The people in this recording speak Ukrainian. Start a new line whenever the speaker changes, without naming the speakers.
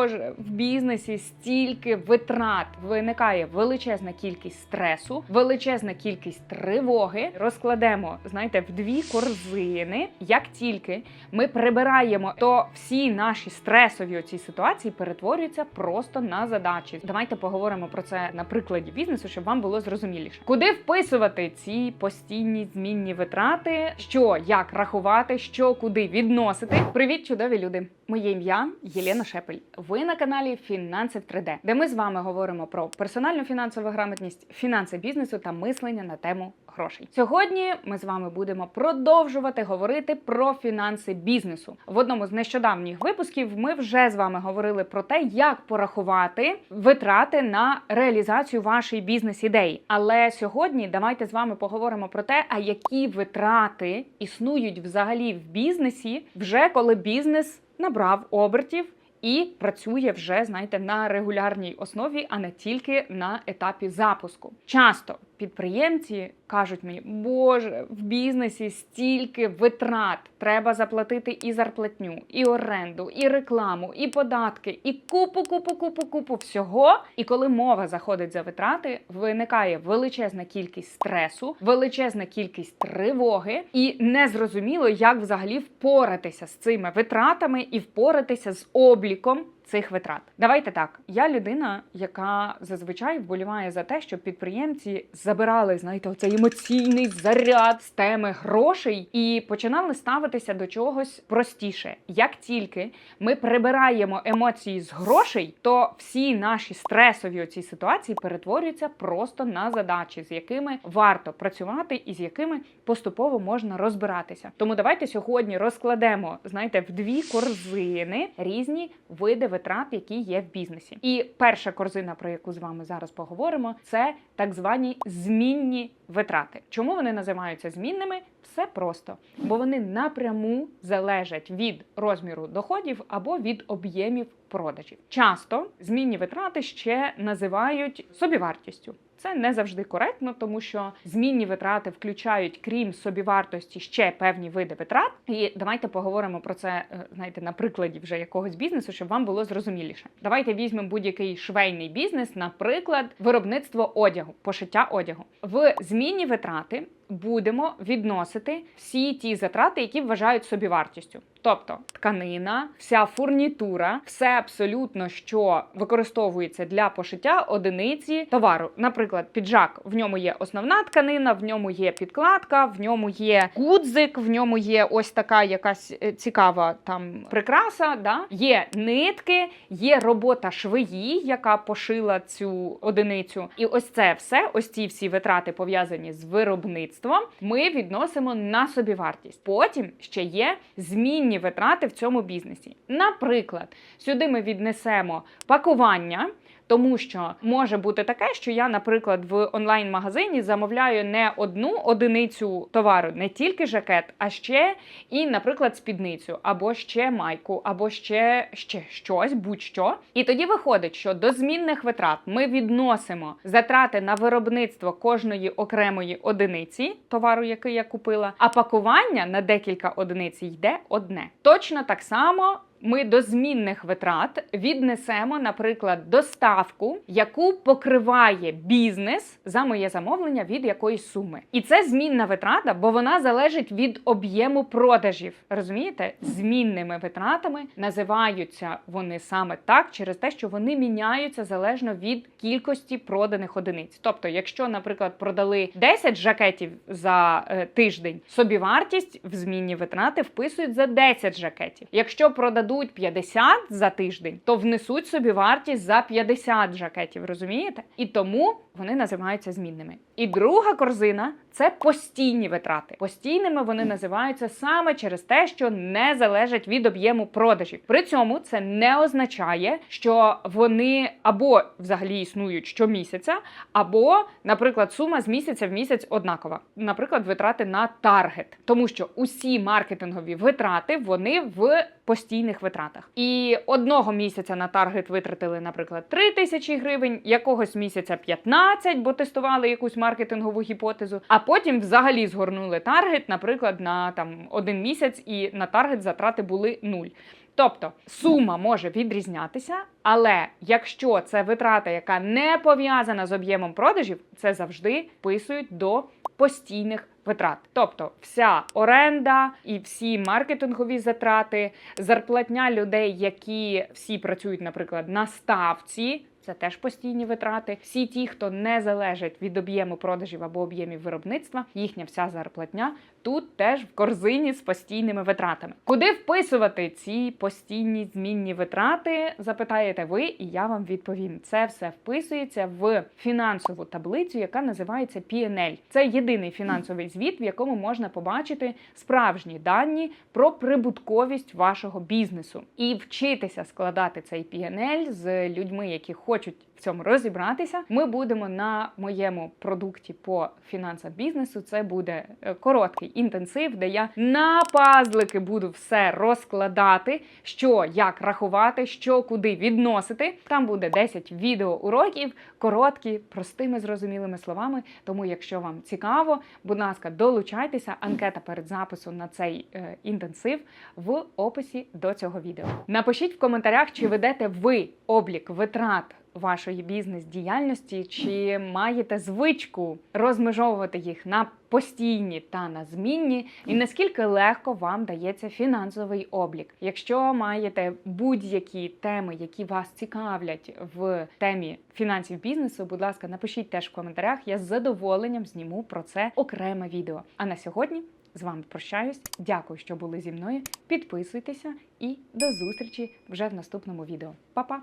Боже, в бізнесі стільки витрат виникає величезна кількість стресу, величезна кількість тривоги. Розкладемо, знаєте, в дві корзини. Як тільки ми прибираємо, то всі наші стресові оці ситуації перетворюються просто на задачі. Давайте поговоримо про це на прикладі бізнесу, щоб вам було зрозуміліше. Куди вписувати ці постійні змінні витрати? Що як рахувати, що куди відносити? Привіт, чудові люди! Моє ім'я Єлена Шепель. Ви на каналі Фінанси в 3D, де ми з вами говоримо про персональну фінансову грамотність, фінанси бізнесу та мислення на тему грошей. Сьогодні ми з вами будемо продовжувати говорити про фінанси бізнесу. В одному з нещодавніх випусків ми вже з вами говорили про те, як порахувати витрати на реалізацію вашої бізнес-ідеї. Але сьогодні давайте з вами поговоримо про те, а які витрати існують взагалі в бізнесі, вже коли бізнес набрав обертів. І працює вже, знаєте, на регулярній основі, а не тільки на етапі запуску. Часто підприємці кажуть мені, боже, в бізнесі стільки витрат. Треба заплатити і зарплатню, і оренду, і рекламу, і податки, і купу, купу, купу, купу всього. І коли мова заходить за витрати, виникає величезна кількість стресу, величезна кількість тривоги, і незрозуміло, як взагалі впоратися з цими витратами і впоратися з обліком. Цих витрат. Давайте так. Я людина, яка зазвичай вболіває за те, щоб підприємці забирали, знаєте, оцей емоційний заряд з теми грошей і починали ставитися до чогось простіше. Як тільки ми прибираємо емоції з грошей, то всі наші стресові оці ситуації перетворюються просто на задачі, з якими варто працювати і з якими поступово можна розбиратися. Тому давайте сьогодні розкладемо, знаєте, в дві корзини різні види витрат, які є в бізнесі. І перша корзина, про яку з вами зараз поговоримо, це так звані змінні витрати. Чому вони називаються змінними? Все просто, бо вони напряму залежать від розміру доходів або від об'ємів продажів. Часто змінні витрати ще називають собівартістю. Це не завжди коректно, тому що змінні витрати включають, крім собівартості, ще певні види витрат. І давайте поговоримо про це, е, знаєте, на прикладі вже якогось бізнесу, щоб вам було зрозуміліше. Давайте візьмемо будь-який швейний бізнес, наприклад, виробництво одягу, пошиття одягу. В змінні витрати будемо відносити всі ті затрати, які вважають собівартістю. Тобто тканина, вся фурнітура, все абсолютно, що використовується для пошиття одиниці товару. Наприклад, піджак в ньому є основна тканина, в ньому є підкладка, в ньому є гудзик, в ньому є ось така якась е, цікава там прикраса. Да? Є нитки, є робота швеї, яка пошила цю одиницю. І ось це все, ось ці всі витрати пов'язані з виробництвом. Ми відносимо на собівартість. Потім ще є змінні витрати в цьому бізнесі. Наприклад, сюди ми віднесемо пакування. Тому що може бути таке, що я, наприклад, в онлайн-магазині замовляю не одну одиницю товару, не тільки жакет, а ще і, наприклад, спідницю, або ще майку, або ще, ще щось, будь-що. І тоді виходить, що до змінних витрат ми відносимо затрати на виробництво кожної окремої одиниці товару, який я купила, а пакування на декілька одиниць йде одне. Точно так само. Ми до змінних витрат віднесемо, наприклад, доставку, яку покриває бізнес за моє замовлення від якоїсь суми. І це змінна витрата, бо вона залежить від об'єму продажів. Розумієте? Змінними витратами називаються вони саме так, через те, що вони міняються залежно від кількості проданих одиниць. Тобто, якщо, наприклад, продали 10 жакетів за е, тиждень, собівартість в змінні витрати вписують за 10 жакетів. Якщо продадуть 50 за тиждень, то внесуть собі вартість за 50 жакетів, розумієте? І тому вони називаються змінними. І друга корзина це постійні витрати. Постійними вони називаються саме через те, що не залежать від об'єму продажів. При цьому це не означає, що вони або взагалі існують щомісяця, або, наприклад, сума з місяця в місяць однакова. Наприклад, витрати на таргет, тому що усі маркетингові витрати вони в постійних витратах. І одного місяця на таргет витратили, наприклад, 3 тисячі гривень, якогось місяця 15, бо тестували якусь маркетингову гіпотезу. А потім взагалі згорнули таргет, наприклад, на там один місяць, і на таргет затрати були нуль. Тобто сума може відрізнятися, але якщо це витрата, яка не пов'язана з об'ємом продажів, це завжди вписують до постійних витрат. Тобто вся оренда і всі маркетингові затрати, зарплатня людей, які всі працюють, наприклад, на ставці. Це теж постійні витрати. Всі ті, хто не залежать від об'єму продажів або об'ємів виробництва, їхня вся зарплатня тут теж в корзині з постійними витратами. Куди вписувати ці постійні змінні витрати? Запитаєте ви, і я вам відповім. Це все вписується в фінансову таблицю, яка називається P&L. Це єдиний фінансовий звіт, в якому можна побачити справжні дані про прибутковість вашого бізнесу і вчитися складати цей P&L з людьми, які хочуть в цьому розібратися. Ми будемо на моєму продукті по фінансах бізнесу. Це буде е, короткий інтенсив, де я на пазлики буду все розкладати, що як рахувати, що куди відносити. Там буде 10 відеоуроків, короткі, простими зрозумілими словами. Тому, якщо вам цікаво, будь ласка, долучайтеся. Анкета перед записом на цей е, інтенсив в описі до цього відео. Напишіть в коментарях, чи ведете ви облік витрат вашої бізнес-діяльності, чи маєте звичку розмежовувати їх на постійні та на змінні, і наскільки легко вам дається фінансовий облік. Якщо маєте будь-які теми, які вас цікавлять в темі фінансів бізнесу, будь ласка, напишіть теж в коментарях. Я з задоволенням зніму про це окреме відео. А на сьогодні з вами прощаюсь. Дякую, що були зі мною. Підписуйтеся і до зустрічі вже в наступному відео. Па-па!